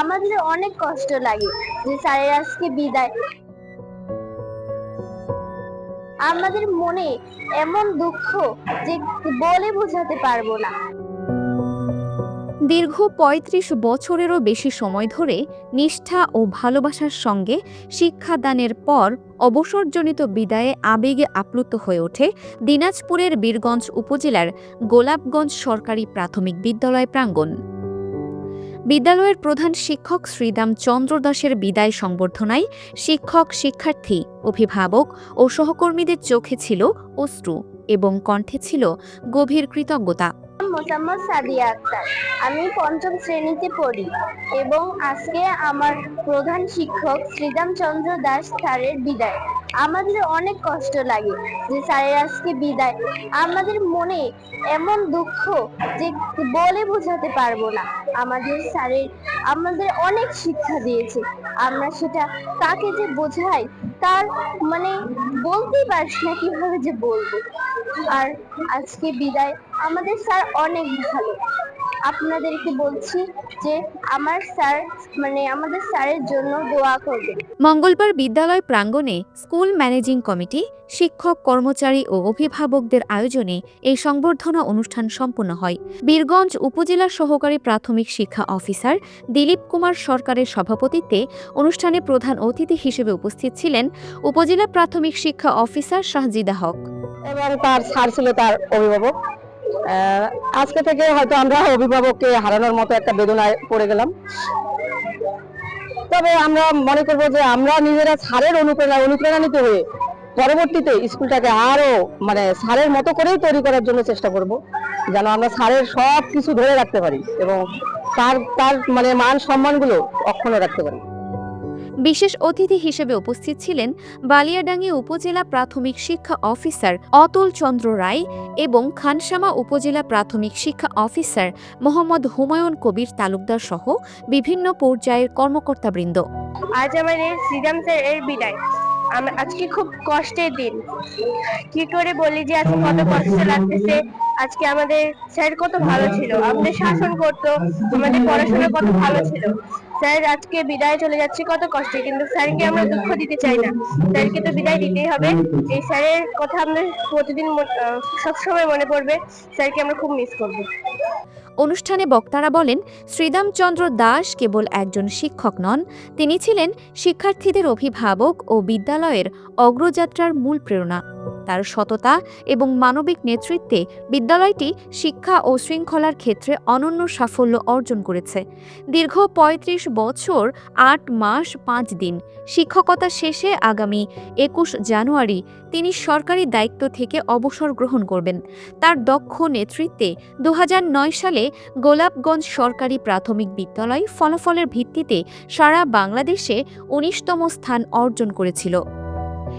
আমাদের অনেক কষ্ট লাগে যে স্যারের আজকে বিদায়। আমাদের মনে এমন দুঃখ যে বলে বোঝাতে পারব না। দীর্ঘ ৩৫ বছরেরও বেশি সময় ধরে নিষ্ঠা ও ভালোবাসার সঙ্গে শিক্ষাদানের পর অবসরজনিত বিদায়ে আবেগে আপ্লুত হয়ে ওঠে দিনাজপুরের বীরগঞ্জ উপজেলার গোলাপগঞ্জ সরকারি প্রাথমিক বিদ্যালয় প্রাঙ্গণ। বিদ্যালয়ের প্রধান শিক্ষক শ্রীদাম চন্দ্র দাসের বিদায় সংবর্ধনায় শিক্ষক, শিক্ষার্থী, অভিভাবক ও সহকর্মীদের চোখে ছিল অশ্রু এবং কণ্ঠে ছিল গভীর কৃতজ্ঞতা। মোসাম্মদ সাদিয়া আক্তার, আমি পঞ্চম শ্রেণীতে পড়ি এবং আজকে আমার প্রধান শিক্ষক শ্রীরাম চন্দ্র দাস স্যারের বিদায়। আমাদের অনেক কষ্ট লাগে যে স্যারের আজকে বিদায়। আমাদের মনে এমন দুঃখ যে বলে বোঝাতে পারব না। আমাদের স্যারের, আমাদের অনেক শিক্ষা দিয়েছে। আমরা সেটা তাকে যে বোঝাই, তার মানে বলতেই পারছি না কীভাবে যে বলব। আর আজকে বিদায় আমাদের স্যার অনেক ভালো। আপনাদেরকে বলছি যে আমার স্যার মানে আমাদের স্যারের জন্য দোয়া করবেন। মঙ্গলবার বিদ্যালয় প্রাঙ্গণে স্কুল ম্যানেজিং কমিটি শিক্ষক কর্মচারী ও অভিভাবকদের আয়োজনে এই সংবর্ধনা অনুষ্ঠান সম্পন্ন হয়। বীরগঞ্জ উপজেলা সহকারী প্রাথমিক শিক্ষা অফিসার দিলীপ কুমার সরকারের সভাপতিত্বে অনুষ্ঠানে প্রধান অতিথি হিসেবে উপস্থিত ছিলেন উপজেলা প্রাথমিক শিক্ষা অফিসার শাহজিদা হক। এবং তার স্যার ছিল তার অভিভাবক। আজকে থেকে হয়তো আমরা অভিভাবককে হারানোর মতো একটা বেদনায় পড়ে গেলাম। তবে আমরা মনে করব যে আমরা নিজেরা সারের অনুপ্রেরণা অনুপ্রেরণিত হয়ে পরবর্তীতে স্কুলটাকে আরও মানে সারের মতো করেই তৈরি করার জন্য চেষ্টা করব, যেন আমরা সারের সব কিছু ধরে রাখতে পারি এবং তার তার মানে মান সম্মানগুলো অক্ষুণ্ণ রাখতে পারি। বিশেষ অতিথি হিসেবে উপস্থিত ছিলেন বালিয়াডাঙ্গি উপজেলা প্রাথমিক শিক্ষা অফিসার অতুল চন্দ্র রায় এবং খানসামা উপজেলা প্রাথমিক শিক্ষা অফিসার মোহাম্মদ হুমায়ুন কবির তালুকদার সহ বিভিন্ন পর্যায়ের কর্মকর্তাবৃন্দ। আজ আমাদের শ্রীরাম স্যার এর বিদায়। আজকে খুব কষ্টের দিন। কি করে বলি যে আজকে কত কষ্ট লাগতেছে, আজকে আমাদের স্যার কত ভালো ছিল, আমাদের শাসন করতো, আমাদের পড়াশোনা কত ভালো ছিল। স্যার আজকে বিদায় চলে যাচ্ছে, কত কষ্টে, কিন্তু স্যারকে আমরা দুঃখ দিতে চাই না। স্যারকে তো বিদায় দিতেই হবে। এই স্যারের কথা আমাদের প্রতিদিন সবসময় মনে পড়বে, স্যারকে আমরা খুব মিস করব। অনুষ্ঠানে বক্তারা বলেন শ্রীদামচন্দ্র দাস কেবল একজন শিক্ষক নন, তিনি ছিলেন শিক্ষার্থীদের অভিভাবক ও বিদ্যালয়ের অগ্রযাত্রার মূল প্রেরণা। তার সততা এবং মানবিক নেতৃত্বে বিদ্যালয়টি শিক্ষা ও শৃঙ্খলার ক্ষেত্রে অনন্য সাফল্য অর্জন করেছে। দীর্ঘ ৩৫ বছর, আট মাস, পাঁচ দিন। শিক্ষকতা শেষে আগামী একুশ জানুয়ারি তিনি সরকারি দায়িত্ব থেকে অবসর গ্রহণ করবেন। তার দক্ষ নেতৃত্বে দু হাজার নয় সালে গোলাপগঞ্জ সরকারি প্রাথমিক বিদ্যালয় ফলাফলের ভিত্তিতে সারা বাংলাদেশে উনিশতম স্থান অর্জন করেছিল।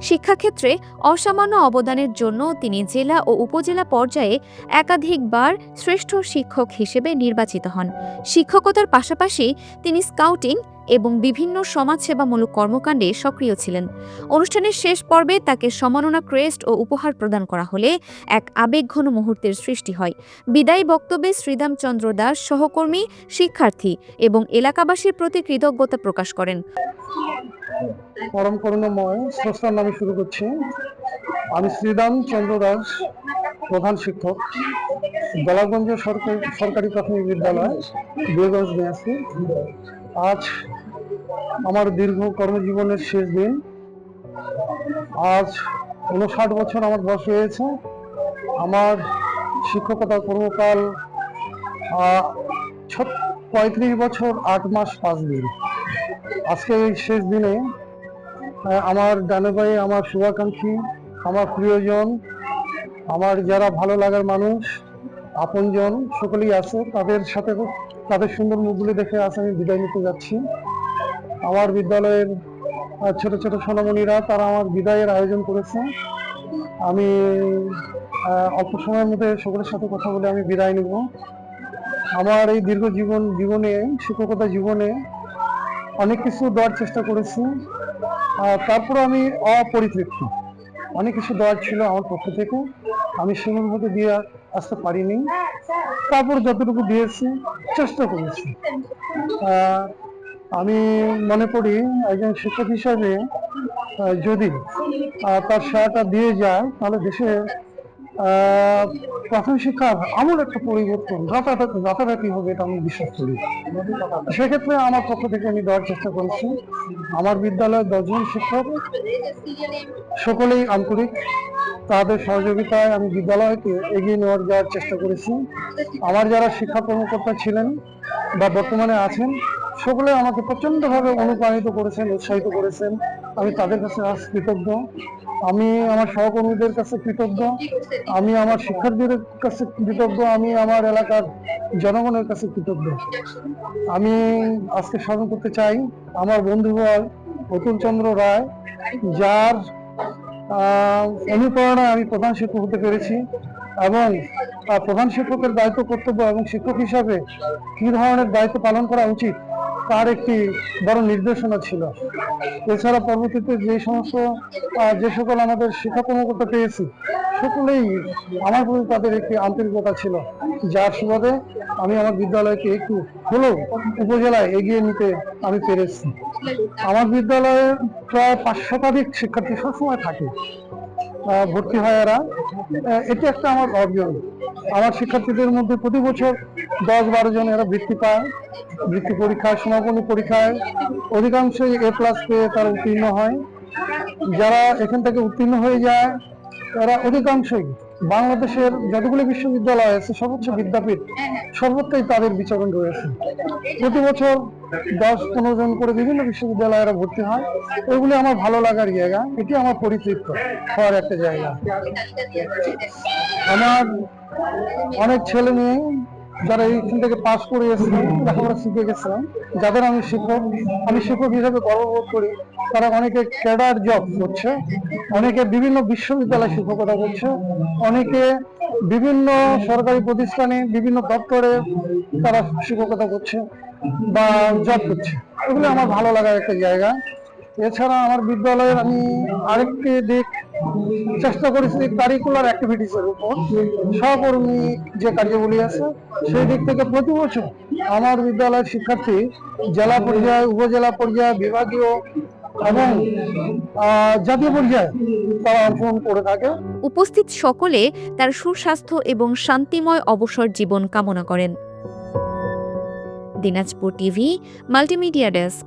শিক্ষাক্ষেত্রে অসামান্য অবদানের জন্য তিনি জেলা ও উপজেলা পর্যায়ে একাধিকবার শ্রেষ্ঠ শিক্ষক হিসেবে নির্বাচিত হন। শিক্ষকতার পাশাপাশি তিনি স্কাউটিং এবং বিভিন্ন সমাজসেবামূলক কর্মকাণ্ডে সক্রিয় ছিলেন। অনুষ্ঠানের শেষ পর্বে তাকে সম্মাননা ক্রেস্ট ও উপহার প্রদান করা হলে এক আবেগঘন মুহূর্তের সৃষ্টি হয়। বিদায়ী বক্তব্যে শ্রীদামচন্দ্র দাস সহকর্মী, শিক্ষার্থী এবং এলাকাবাসীর প্রতি কৃতজ্ঞতা প্রকাশ করেন। পরম করুণাময় নামে শুরু করছি। আমি শ্রীরাম চন্দ্র দাস, প্রধান শিক্ষক, গোলাপগঞ্জ সরকারি সরকারি প্রাথমিক বিদ্যালয় বীরগঞ্জ দিনাজপুর আজ আমার দীর্ঘ কর্মজীবনের শেষ দিন। আজ উনষাট বছর আমার বয়স হয়েছে। আমার শিক্ষকতা কর্মকাল পঁয়ত্রিশ বছর আট মাস পাঁচ দিন। আজকে এই শেষ দিনে আমার ডানে আমার শুভাকাঙ্ক্ষী, আমার প্রিয়জন, আমার যারা ভালো লাগার মানুষ আপনজন, সকলেই আছে। তাদের সাথে তাদের সুন্দর মুখগুলি দেখে আজ আমি বিদায় নিতে যাচ্ছি। আমার বিদ্যালয়ের ছোট ছোট সোনামণিরা, তারা আমার বিদায়ের আয়োজন করেছে। আমি অল্প সময়ের মধ্যে সকলের সাথে কথা বলে আমি বিদায় নেব। আমার এই দীর্ঘ জীবন, জীবনে শিক্ষকতা জীবনে অনেক কিছু দেওয়ার চেষ্টা করেছি। তারপর আমি অপরিতৃপ্ত। অনেক কিছু দেওয়ার ছিল আমার পক্ষ থেকে। আমি সেগুলোর মধ্যে দিয়ে আসতে পারিনি। তারপর যতটুকু দিয়েছি, চেষ্টা করেছি। আমি মনে করি একজন শিক্ষক হিসাবে যদি তার সেরাটা দিয়ে যায়, তাহলে দেশে প্রাথমিক শিক্ষার আমূল একটা পরিবর্তন রাতারাতি রাতারাতি হবে এটা আমি বিশ্বাস করি। সেক্ষেত্রে আমার পক্ষ থেকে আমি দেওয়ার চেষ্টা করেছি। আমার বিদ্যালয়ের দশজন শিক্ষক, সকলেই আন্তরিক। তাদের সহযোগিতায় আমি বিদ্যালয়কে এগিয়ে নেওয়ার যাওয়ার চেষ্টা করেছি। আমার যারা শিক্ষা কর্মকর্তা ছিলেন বা বর্তমানে আছেন, সকলে আমাকে প্রচণ্ডভাবে অনুপ্রাণিত করেছেন, উৎসাহিত করেছেন। আমি তাদের কাছে আজ কৃতজ্ঞ। আমি আমার সহকর্মীদের কাছে কৃতজ্ঞ। আমি আমার শিক্ষার্থীদের কাছে কৃতজ্ঞ। আমি আমার এলাকার জনগণের কাছে কৃতজ্ঞ। আমি আজকে স্মরণ করতে চাই আমার বন্ধু হয় অতুল চন্দ্র রায়, যার অনুপ্রেরণায় আমি প্রধান শিক্ষক হতে পেরেছি এবং প্রধান শিক্ষকের দায়িত্ব কর্তব্য এবং শিক্ষক হিসাবে কি ধরনের দায়িত্ব পালন করা উচিত, তার একটি বড় নির্দেশনা ছিল। এছাড়া পরবর্তীতে যে সমস্ত যে সকল আমাদের শিক্ষা কর্মকর্তা পেয়েছি সকলেই আমার প্রতি তাদের একটি আন্তরিকতা ছিল, যার সুবাদে আমি আমার বিদ্যালয়কে একটু হলেও উপজেলায় এগিয়ে নিতে আমি পেরেছি। আমার বিদ্যালয়ে প্রায় পাঁচ শতাধিক শিক্ষার্থী সবসময় থাকে। ভর্তি হয় এরা। এটি একটা আমার অর্জন আমার শিক্ষার্থীদের মধ্যে প্রতি বছর দশ বারো জন এরা বৃত্তি পায়। বৃত্তি পরীক্ষায়, সমাপনী পরীক্ষায় অধিকাংশই এ প্লাস পেয়ে তারা উত্তীর্ণ হয়। যারা এখান থেকে উত্তীর্ণ হয়ে যায় তারা অধিকাংশই বাংলাদেশের যতগুলো বিশ্ববিদ্যালয় আছে সর্বোচ্চ বিদ্যাপীঠ সর্বত্রই তাদের বিচরণ রয়েছে। প্রতি বছর দশ পনেরো জন করে বিভিন্ন বিশ্ববিদ্যালয়ে ভর্তি হয়। ওইগুলি আমার ভালো লাগার জায়গা। এটি আমার পরিতৃপ্ত হওয়ার একটা জায়গা। আমার অনেক ছেলে মেয়ে যারা এইখান থেকে পাস করে এসেছে লেখাপড়া শিখে গেছে যাদের আমি শিক্ষক আমি শিক্ষক হিসেবে গর্ববোধ করি, তারা অনেকে ক্যাডার জব করছে, অনেকে বিভিন্ন বিশ্ববিদ্যালয়ে শিক্ষকতা করছে, অনেকে বিভিন্ন সরকারি প্রতিষ্ঠানে বিভিন্ন দপ্তরে তারা শিক্ষকতা করছে বা জব করছে। এগুলো আমার ভালো লাগার একটা জায়গা। এছাড়া আমার বিদ্যালয়ের আমি আরেকটি দিক চেষ্টা করেছি কারিকুলার অ্যাক্টিভিটিস এর উপর। সহকর্মী যে কার্যগুলি আছে, সেই দিক থেকে প্রতি বছর আমার বিদ্যালয়ের শিক্ষার্থী জেলা পর্যায়ে, উপজেলা পর্যায়ে, বিভাগীয় উপস্থিত সকলে তার সুস্বাস্থ্য এবং শান্তিময় অবসর জীবন কামনা করেন। Dinajpur TV, multimedia desk.